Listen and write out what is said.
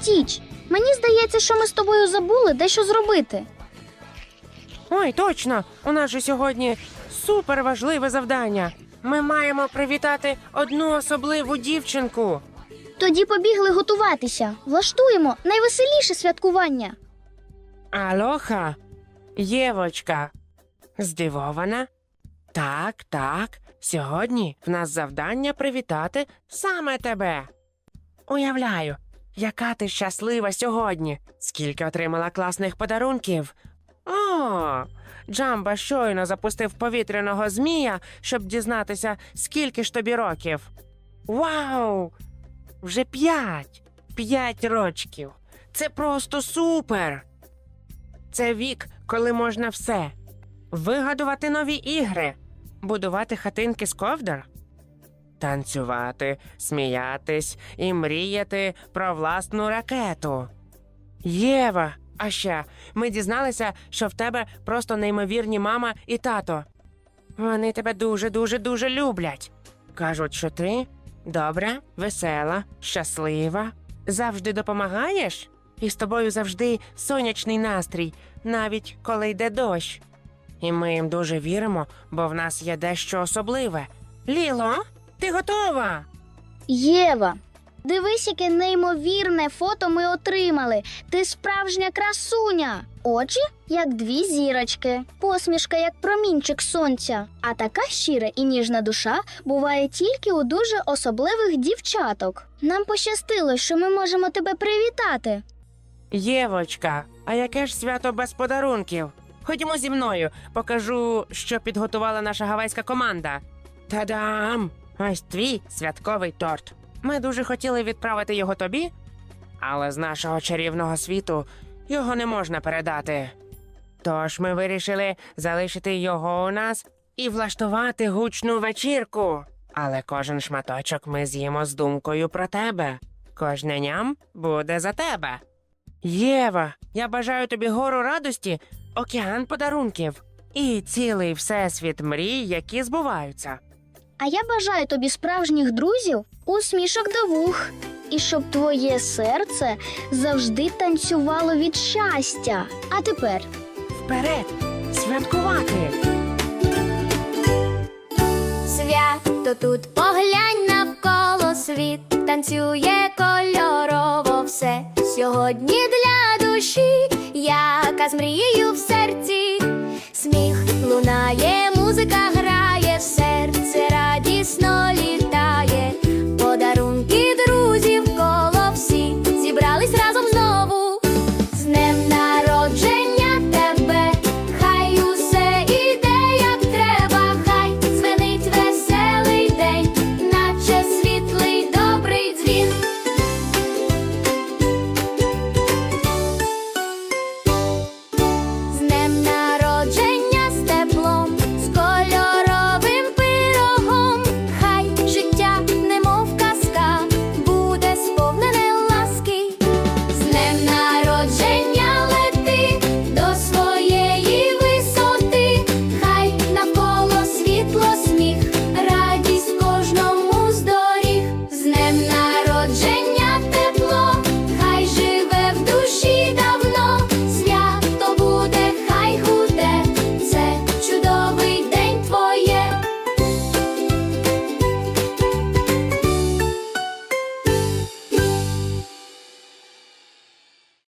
Стіч, мені здається, що ми з тобою забули дещо зробити. Ой, точно! У нас же сьогодні супер важливе завдання. Ми маємо привітати одну особливу дівчинку. Тоді побігли готуватися. Влаштуємо найвеселіше святкування. Алоха, Євочка. Здивована? Так, так. Сьогодні в нас завдання привітати саме тебе. Уявляю, яка ти щаслива сьогодні. Скільки отримала класних подарунків. О, Джамба щойно запустив повітряного змія, щоб дізнатися, скільки ж тобі років. Вау! Вже п'ять! П'ять рочків. Це просто супер! Це вік, коли можна все. Вигадувати нові ігри, будувати хатинки з ковдр, танцювати, сміятись і мріяти про власну ракету. Єва, а ще ми дізналися, що в тебе просто неймовірні мама і тато. Вони тебе дуже, дуже, дуже люблять. Кажуть, що ти добра, весела, щаслива, завжди допомагаєш, і з тобою завжди сонячний настрій, навіть коли йде дощ. І ми їм дуже віримо, бо в нас є дещо особливе. Ліло, ти готова? Єва, дивись, яке неймовірне фото ми отримали. Ти справжня красуня. Очі, як дві зірочки, посмішка, як промінчик сонця. А така щира і ніжна душа буває тільки у дуже особливих дівчаток. Нам пощастило, що ми можемо тебе привітати. Євочка, а яке ж свято без подарунків? Ходімо зі мною, покажу, що підготувала наша гавайська команда. Та-дам! Ось твій святковий торт. Ми дуже хотіли відправити його тобі, але з нашого чарівного світу його не можна передати. Тож ми вирішили залишити його у нас і влаштувати гучну вечірку. Але кожен шматочок ми з'їмо з думкою про тебе. Кожне ням буде за тебе. Єва, я бажаю тобі гору радості, океан подарунків і цілий всесвіт мрій, які збуваються. А я бажаю тобі справжніх друзів, усмішок до вух, і щоб твоє серце завжди танцювало від щастя. А тепер Вперед! Святкувати! Свято тут поглянь навколо світ, танцює кольорово все. Сьогодні для яка з мрією в серці, сміх лунає, музика